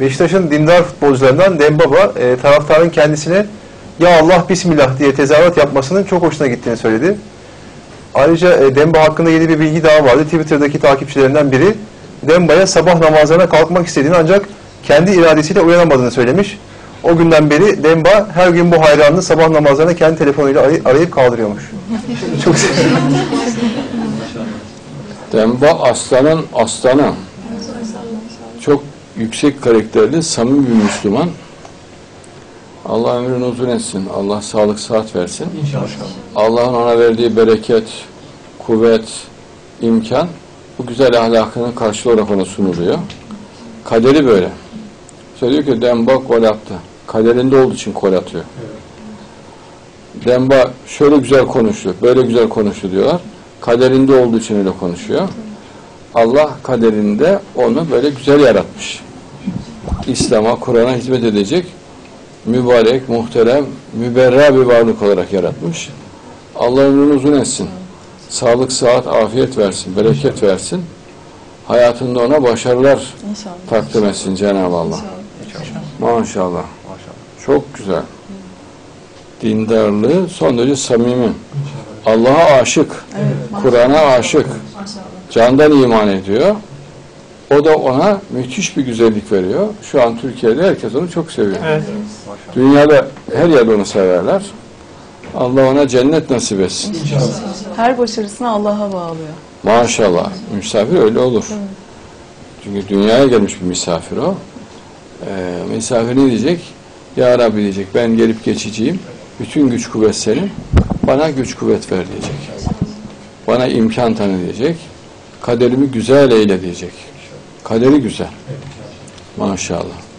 Beşiktaş'ın dindar futbolcularından Dembaba e, taraftarın kendisine ya Allah Bismillah diye tezahürat yapmasının çok hoşuna gittiğini söyledi. Ayrıca e, Demba hakkında yeni bir bilgi daha vardı. Twitter'daki takipçilerinden biri Demba'ya sabah namazlarına kalkmak istediğini ancak kendi iradesiyle uyanamadığını söylemiş. O günden beri Demba her gün bu hayranını sabah namazlarına kendi telefonuyla aray- arayıp kaldırıyormuş. çok Demba aslanın aslanı. Çok yüksek karakterli, samimi bir Müslüman. Allah ömrünü uzun etsin. Allah sağlık sıhhat versin. Allah'ın ona verdiği bereket, kuvvet, imkan bu güzel ahlakının karşılığı olarak ona sunuluyor. Kaderi böyle. Söylüyor ki Demba gol attı. Kaderinde olduğu için gol atıyor. Demba şöyle güzel konuştu, böyle güzel konuştu diyorlar. Kaderinde olduğu için öyle konuşuyor. Allah kaderinde onu böyle güzel yaratmış. İslam'a, Kur'an'a hizmet edecek mübarek, muhterem, müberra bir varlık olarak yaratmış. Allah ömrünü uzun etsin. Sağlık, sıhhat, afiyet versin, bereket versin. Hayatında ona başarılar İnşallah. takdim etsin Cenab-ı Allah. Maşallah. Çok güzel. Dindarlığı son derece samimi. Allah'a aşık. Kur'an'a aşık. Candan iman ediyor. O da ona müthiş bir güzellik veriyor. Şu an Türkiye'de herkes onu çok seviyor. Dünyada her yerde onu severler. Allah ona cennet nasip etsin. Her başarısını Allah'a bağlıyor. Maşallah. Misafir öyle olur. Çünkü dünyaya gelmiş bir misafir o. Ee, misafir ne diyecek? Ya Rabbi diyecek ben gelip geçeceğim. Bütün güç kuvvet senin. Bana güç kuvvet ver diyecek. Bana imkan tanı diyecek. Kaderimi güzel eyle diyecek. Kaderi güzel. Maşallah.